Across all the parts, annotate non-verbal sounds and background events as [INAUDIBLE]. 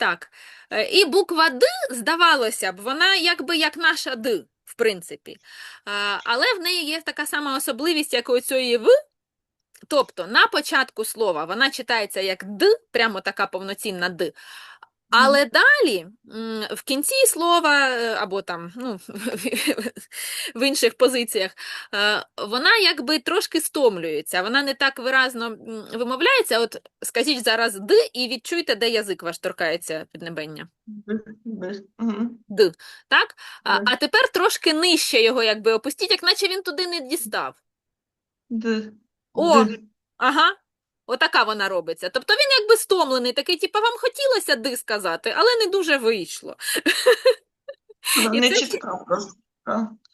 Так. Е, І буква Д, здавалося б, вона якби як наша Д, в принципі. Але в неї є така сама особливість, як у цієї В. Тобто на початку слова вона читається як Д, прямо така повноцінна Д. Але далі, в кінці слова, е, або там, ну, [LAUGHS] в інших позиціях, е, вона якби трошки стомлюється, вона не так виразно вимовляється. От скажіть зараз Д і відчуйте, де язик ваш торкається піднебення. Д. Так? А, а тепер трошки нижче його якби опустіть, як наче він туди не дістав. Д. О! Ага. Отака вона робиться. Тобто він якби стомлений, такий, типу, вам хотілося ди сказати, але не дуже вийшло. І не просто.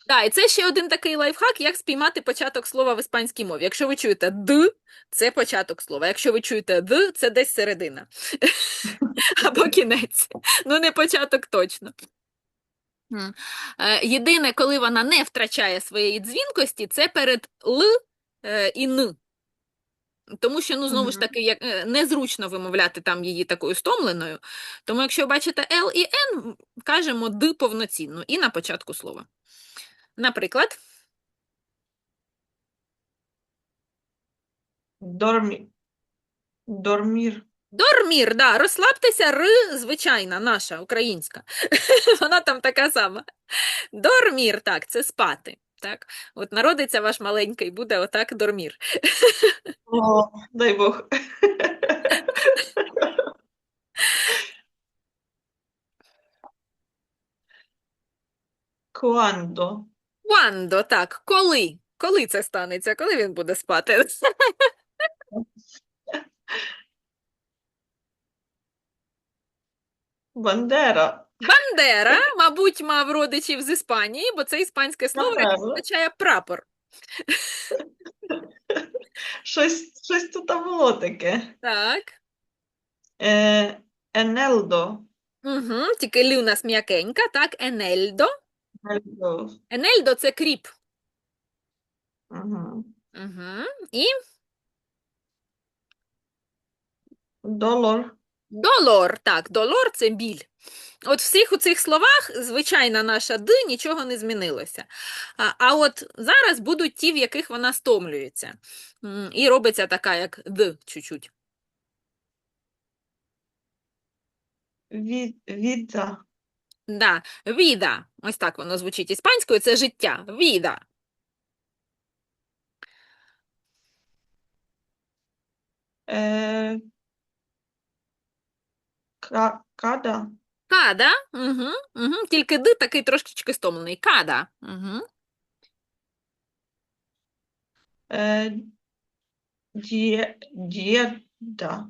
А. І це ще один такий лайфхак, як спіймати початок слова в іспанській мові. Якщо ви чуєте д, це початок слова. Якщо ви чуєте д, це десь середина. [LAUGHS] Або кінець. Ну, не початок точно. Е, Єдине, коли вона не втрачає своєї дзвінкості, це перед л е, і н. Тому що, ну, знову ж таки, як, е, незручно вимовляти там її такою стомленою. Тому якщо ви бачите L і N, кажемо д повноцінно і на початку слова. Наприклад, Дормі. Дормір. Дормір, да, розслабтеся, р, звичайна, наша, українська. [LAUGHS] Вона там така сама. Дормір, так, це спати. Так? От народиться ваш маленький, буде отак дормір. О, дай Бог. Куандо. Quando, так, коли? Коли це станеться? Коли він буде спати? Бандера. Бандера, мабуть, мав родичів з Іспанії, бо це іспанське слово, яке означає прапор. Щось, щось тут було таке. Так. Е, Енелдо. Угу, тільки лі у нас м'якенька, так, енельдо. Енелдо. Енельдо – це кріп. Угу. Угу. І Долор. Долор, так, долор це біль. От всіх у цих словах, звичайна наша д, нічого не змінилося. А, а от зараз будуть ті, в яких вона стомлюється. І робиться така, як д, чуть-чуть. Від, віда. Да, віда. Ось так воно звучить іспанською, це життя. Віда. Е, ка, када. Када. Угу, угу. Тільки д такий трошечки стомлений. Када. Угу. Е, дє, дєда.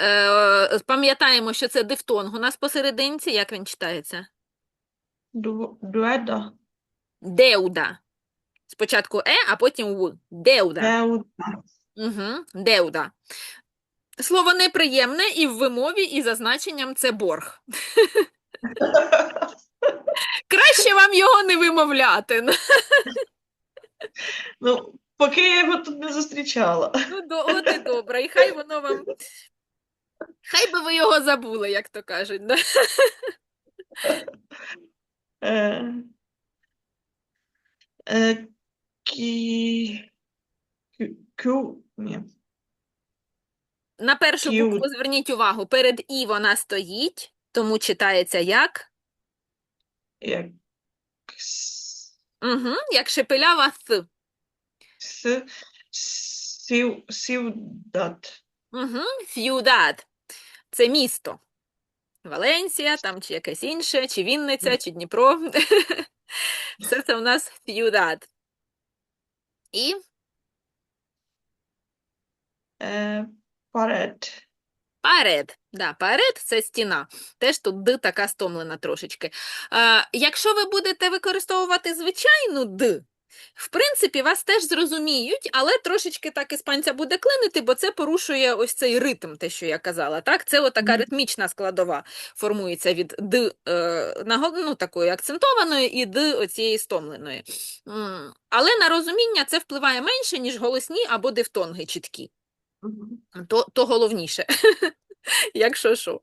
Е, пам'ятаємо, що це дифтонг у нас посерединці. Як він читається? Ду, дуеда. Деуда. Спочатку е, а потім в. Деуда. Деуда. Угу. Деуда. Слово неприємне і в вимові, і за значенням це борг. [LAUGHS] Краще вам його не вимовляти. Ну, поки я його тут не зустрічала. Ну, до, от і добре. І хай воно вам. Хай би ви його забули, як то кажуть. Да? Е, е, кі, кю, ні. На першу К'ют. букву зверніть увагу. Перед і вона стоїть, тому читається як. Як с, Угу. Як шепелява th. с, сів, сівдат. Угу. Ciudad. Це місто. Валенсія, там чи якесь інше, чи Вінниця, чи Дніпро. [LAUGHS] Все це у нас ciudad. І Е, парет. Паред, да, паред – це стіна. Теж тут д така стомлена трошечки. А, якщо ви будете використовувати звичайну д, в принципі, вас теж зрозуміють, але трошечки так іспанця буде клинити, бо це порушує ось цей ритм, те, що я казала. Так? Це отака Мгм. ритмічна складова формується від д е, ну, такої акцентованої і д оцієї стомленої. Але на розуміння це впливає менше, ніж голосні або дифтонги чіткі. То, то головніше. [LAUGHS] якщо що.